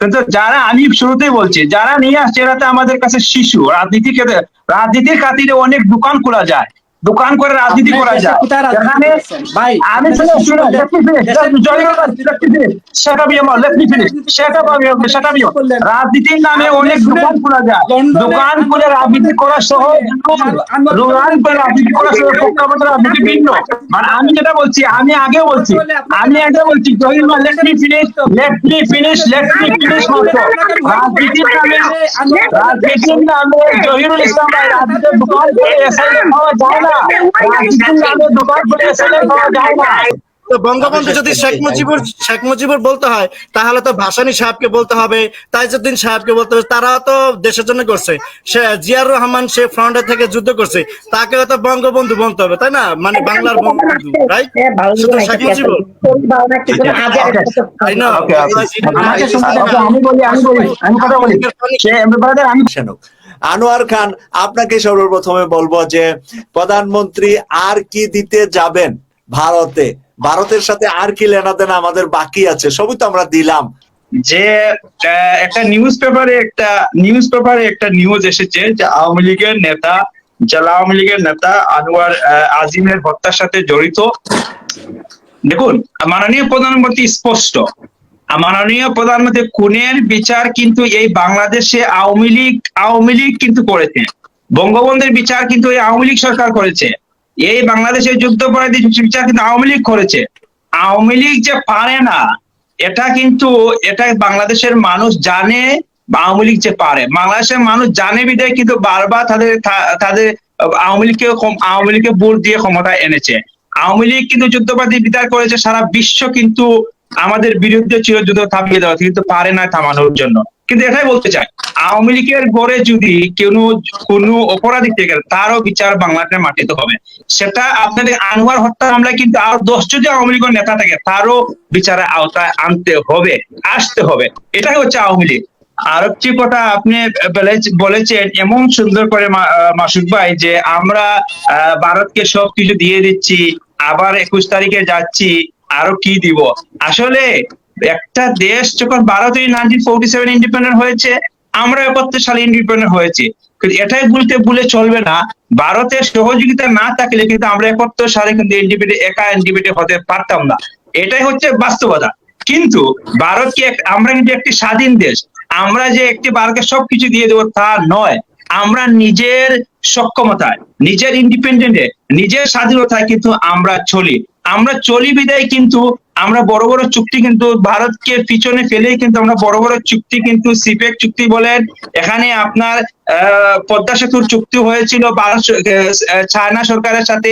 কিন্তু যারা আমি শুরুতেই বলছি, যারা নিয়ে আসছে এরা তো আমাদের কাছে শিশু, রাজনীতি রাজনীতির খাতিরে অনেক দোকান খোলা যায়। দোকান করে রাজনীতি করা যায়। এখানে ভাই, আমি? রাজনীতির নামে অনেক দোকান খোলা যায়। দোকান করে রাজনীতি করা আনোয়ার- দোকান করে রাজনীতি করা পক্ষাপক্ষে রাজনীতি ভিন্ন। মানে আমি যেটা বলছি আমি আগে বলছি আমি আগে বলছি Zahir let me finish let me finish let me finish মাত্র। রাজনীতির নামে রাজনীতির নামে জহিরুল ইসলাম ভাই রাজনীতির দোকান করে পাওয়া যায় না। না। বঙ্গবন্ধু যদি শেখ মুজিবুর শেখ মুজিবুর বলতে হয় তাহলে তো ভাসানী সাহেবকে বলতে হবে তাইজুদ্দিন সাহেবকে বলতে হবে তারা তো দেশের জন্য করছে। সে জিয়ার রহমান সে ফ্রন্টে থেকে যুদ্ধ করছে তাকেও তো বঙ্গবন্ধু বলতে হবে তাই না? মানে বাংলার বঙ্গবন্ধু রাইট শুধু শেখ মুজিবুর। তাই না? আমি বলি আমি বলি আমি কথা বলি। আনোয়ার খান, আপনাকে সর্বপ্রথমে বলব যে প্রধানমন্ত্রী আর কি দিতে যাবেন ভারতে? ভারতের সাথে আর কি লেনাদেনা আমাদের বাকি আছে? সবই তো আমরা দিলাম। যে একটা নিউজ পেপারে একটা নিউজ পেপারে একটা নিউজ এসেছে যে আওয়ামী লীগের নেতা জেলা আওয়ামী লীগের নেতা আনোয়ার আজিমের হত্যার সাথে জড়িত। দেখুন, মাননীয় প্রধানমন্ত্রী স্পষ্ট। মাননীয় প্রধানমন্ত্রী খুনের বিচার কিন্তু এই বাংলাদেশে আওয়ামী লীগ আওয়ামী লীগ কিন্তু করেছে। বঙ্গবন্ধুর বিচার কিন্তু এই আওয়ামী লীগ সরকার করেছে। এই বাংলাদেশের যুদ্ধপরাধী বিচার কিন্তু আওয়ামী লীগ করেছে। আওয়ামী লীগ যে পারে না, এটা কিন্তু, এটা বাংলাদেশের মানুষ জানে আওয়ামী লীগ যে পারে। বাংলাদেশের মানুষ জানে বিদায় কিন্তু বারবার তাদের তাদের আওয়ামী লীগকে আওয়ামী লীগকে ভোট দিয়ে ক্ষমতায় এনেছে। আওয়ামী লীগ কিন্তু যুদ্ধবাদী বিচার করেছে সারা বিশ্ব কিন্তু আমাদের বিরুদ্ধে চিরযুদ্ধ থামিয়ে দেওয়া কিন্তু পারে না থামানোর জন্য। কিন্তু এটাই বলতে চাই, আওয়ামী লীগের গড়ে যদি কোনো কোনো অপরাধী থেকে তারও বিচার বাংলাদেশের মাটিতে হবে। সেটা আপনাদের আনোয়ার হত্যা মামলায় কিন্তু আরও দশ যদি আওয়ামী লীগের নেতা থাকে, তারও বিচারের আওতায় আনতে হবে, আসতে হবে। এটাই হচ্ছে আওয়ামী লীগ। আরেকটি কথা আপনি বলে- বলেছেন এমন সুন্দর করে মাসুদ ভাই যে আমরা ভারতকে সবকিছু দিয়ে দিচ্ছি, আবার একুশ তারিখে যাচ্ছি আরও কি দিব? আসলে একটা দেশ যখন ভারতের নাইনটিন ফোর্টি সেভেন ইন্ডিপেন্ডেন্ট হয়েছে, আমরা একাত্তর সালে ইন্ডিপেন্ডেন্ট হয়েছি। কিন্তু এটাই বলতে ভুলে চলবে না। ভারতের সহযোগিতা না থাকলে কিন্তু আমরা একাত্তর সালে কিন্তু ইন্ডিপেন্ডেন্ট একা ইন্ডিপেন্ডেন্ট হতে পারতাম না। এটাই হচ্ছে বাস্তবতা। কিন্তু ভারতকে আমরা কিন্তু একটি স্বাধীন দেশ। আমরা যে একটি ভারতকে সবকিছু দিয়ে দেবো তা নয়। আমরা নিজের সক্ষমতায় নিজের ইন্ডিপেন্ডেন্টে নিজের স্বাধীনতায় কিন্তু আমরা চলি। আমরা চলি বিদায় কিন্তু আমরা বড় বড় চুক্তি কিন্তু ভারতকে পিছনে ফেলেই কিন্তু আমরা বড় বড় চুক্তি কিন্তু সিপেক চুক্তি বলেন। এখানে আপনার পদ্মা সেতুর চুক্তি হয়েছিল ভারত চায়না সরকারের সাথে।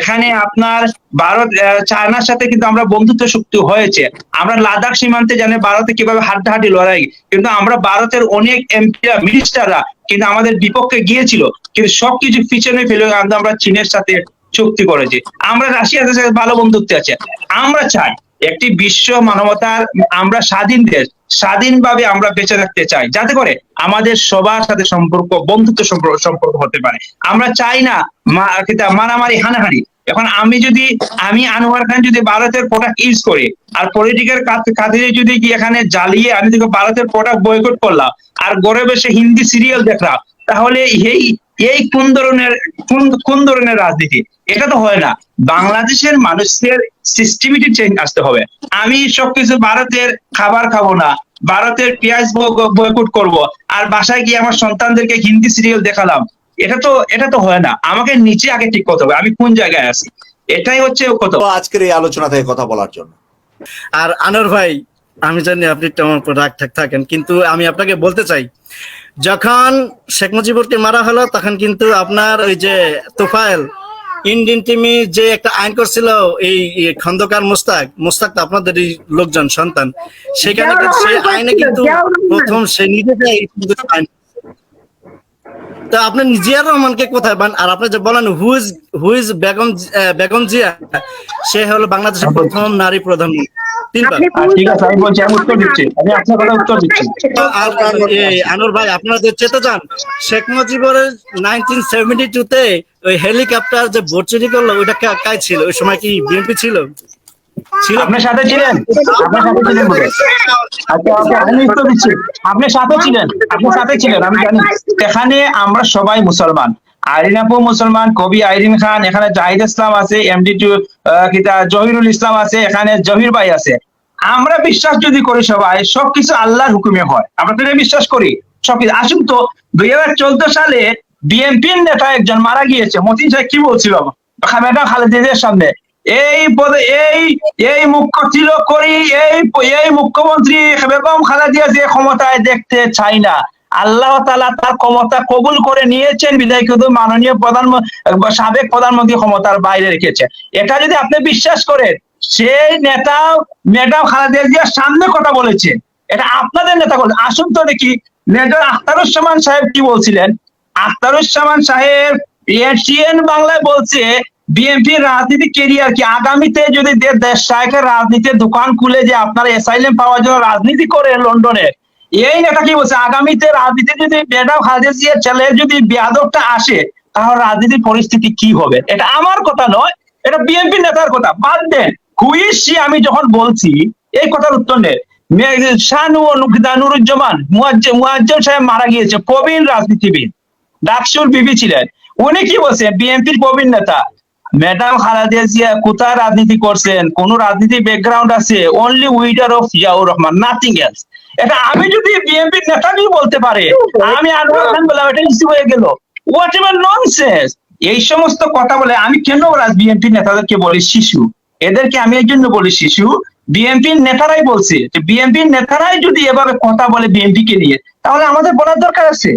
এখানে আপনার ভারত চায়নার সাথে কিন্তু আমরা বন্ধুত্ব চুক্তি হয়েছে। আমরা লাদাখ সীমান্তে জানি ভারতে কীভাবে হাড্ডাহাড্ডি লড়াই। কিন্তু আমরা ভারতের অনেক এমপিরা মিনিস্টাররা কিন্তু আমাদের বিপক্ষে গিয়েছিল। কিন্তু সবকিছু পিছনে ফেলে আমরা চীনের সাথে চুক্তি করেছি। আমরা রাশিয়ার সাথে ভালো বন্ধুত্ব আছে। আমরা চাই একটি বিশ্ব মানবতার আমরা স্বাধীন দেশ, স্বাধীনভাবে আমরা বেঁচে থাকতে চাই। যাতে করে আমাদের সবার সাথে সম্পর্ক, বন্ধুত্ব সম্পর্ক হতে পারে। আমরা চাই না মারামারি, হানাহানি। এখন আমি যদি, আমি আনোয়ার খান যদি ভারতের প্রোডাক্ট ইউজ করি, আর পলিটিক্যাল কাজে যদি কি এখানে জ্বালিয়ে আমি যদি ভারতের প্রোডাক্ট বয়কট করলাম, আর গড়ে বসে হিন্দি সিরিয়াল দেখলাম, তাহলে এই এই কোন ধরনের কোন কোন ধরনের রাজনীতি? এটা তো হয় না। বাংলাদেশের মানুষের সিস্টেমিটি চেঞ্জ আসতে হবে। আমি সবকিছু ভারতের খাবার খাব না, ভারতের পেঁয়াজ বয়কট করব, আর বাসায় গিয়ে আমার সন্তানদেরকে হিন্দি সিরিয়াল দেখালাম। এটা তো এটা তো হয় না। আমাকে নিচে আগে ঠিক করতে হবে, আমি কোন জায়গায় আছি? এটাই হচ্ছে কথা। আজকের এই আলোচনা থেকে কথা বলার জন্য। আর আনোয়ার ভাই আমি জানি আপনি একটু আমার উপর রাগ ঠাক থাকেন কিন্তু আমি আপনাকে বলতে চাই যখন শেখ মুজিবুরকে মারা হলো তখন কিন্তু আপনার ওই যে তোফায়েল ইন্ডিয়ান টিমে যে একটা আইন করছিল এই খন্দকার মুস্তাক মুস্তাক তো আপনাদের এই লোকজন সন্তান সেখানে কিন্তু সেই আইনে কিন্তু প্রথম সে নিজেকে কিন্তু আইন তো আপনি জিয়ার রহমানকে কোথায় পান? আর আপনি যে বলেন হুইজ হুইজ বেগম বেগম জিয়া সে হলো বাংলাদেশের প্রথম নারী প্রধানমন্ত্রী। ঠিক আছে আমি বলছি আমি উত্তর দিচ্ছি। আমি আপনার কথা উত্তর দিচ্ছি। তো আর এই আনোয়ার ভাই আপনারা চেতে যান। Sheikh Mujibur nineteen seventy two তে ওই হেলিকপ্টার যে বোট চুরি করল ওইটা ছিল? ওই সময় কি বিএনপি ছিল? ছিল আপনার সাথে ছিলেন? আপনার সাথে ছিলেন আচ্ছা আচ্ছা আমি উত্তর দিচ্ছি। আপনি সাথে ছিলেন। আপনি সাথে ছিলেন আমি জানি। এখানে আমরা সবাই মুসলমান। আইরিন মুসলমান, কবি আইরিন খান, এখানে জাহিদ ইসলাম আছে এমডি টু জহিরুল ইসলাম আছে, এখানে জহির ভাই আছে। আমরা বিশ্বাস যদি করি সবাই, সবকিছু আল্লাহর হুকুমে হয়। আমরা তো বিশ্বাস করি, সবকিছু। আসুন তো, দুই হাজার চোদ্দ সালে বিএনপির নেতা একজন মারা গিয়েছে। মতিন সাহেব কি বলছিল? ম্যাডাম খালেদিদের সামনে। এই পদে, এই এই মুখ্য ছিল করি, এই এই মুখ্যমন্ত্রী বেগম খালেদিয়া যে ক্ষমতায় দেখতে চাই না। আল্লাহ তালা তার ক্ষমতা কবুল করে নিয়েছেন বিদায় কিন্তু মাননীয় প্রধানমন্ত্রী সাবেক প্রধানমন্ত্রী ক্ষমতার বাইরে রেখেছে। এটা যদি আপনি বিশ্বাস করেন, সেই নেতা, ম্যাডাম খালেদা জিয়ার সামনে কথা বলেছে এটা আপনাদের নেতা বলে আসুন তো দেখি মেজর আখতারুজ্জামান সাহেব কি বলছিলেন? আখতারুজ্জামান সাহেব এশিয়ান বাংলায় বলছে বিএনপি রাজনীতি কেরিয়ার কি? আগামীতে যদি দেশ সাহেবের রাজনীতির দোকান খুলে যে আপনারা এসাইলেম পাওয়ার জন্য রাজনীতি করে লন্ডনে এই নেতা কি বলছে? আগামীতে রাজনীতি যদি খালেদা জিয়ার ছেলে যদি বিয়াদবটা আসে, তাহলে রাজনীতির পরিস্থিতি কি হবে? এটা আমার কথা নয়, এটা বিএনপি নেতার কথা। বাদ দেন হুইসি আমি যখন বলছি, এই কথার উত্তর নেই শানু ও নুকিদা নুরুজ্জামান মুয়াজ্জম সাহেব মারা গিয়েছে, প্রবীণ রাজনীতিবিদ, ডাকসুর বিবি ছিলেন। উনি কি বলছেন বিএনপির প্রবীণ নেতা। ম্যাডাম খালেদা জিয়া কোথায় রাজনীতি করছেন? কোন রাজনীতি ব্যাকগ্রাউন্ড আছে? Only widow of Ziaur Rahman nothing else এটা আমি যদি বিএনপির নেতাকেই বলতে পারে, আমি আনোয়ার খান বললাম, এটা ইস্যু হয়ে গেল। হোয়াট এভার ননসেন্স এই সমস্ত কথা বলে আমি কেন বিএনপি নেতাদেরকে বলি শিশু? এদেরকে আমি এই জন্য বলি শিশু বিএনপির নেতারাই বলছে যে বিএনপির নেতারাই যদি এভাবে কথা বলে বিএনপি কে নিয়ে, তাহলে আমাদের বলার দরকার আছে।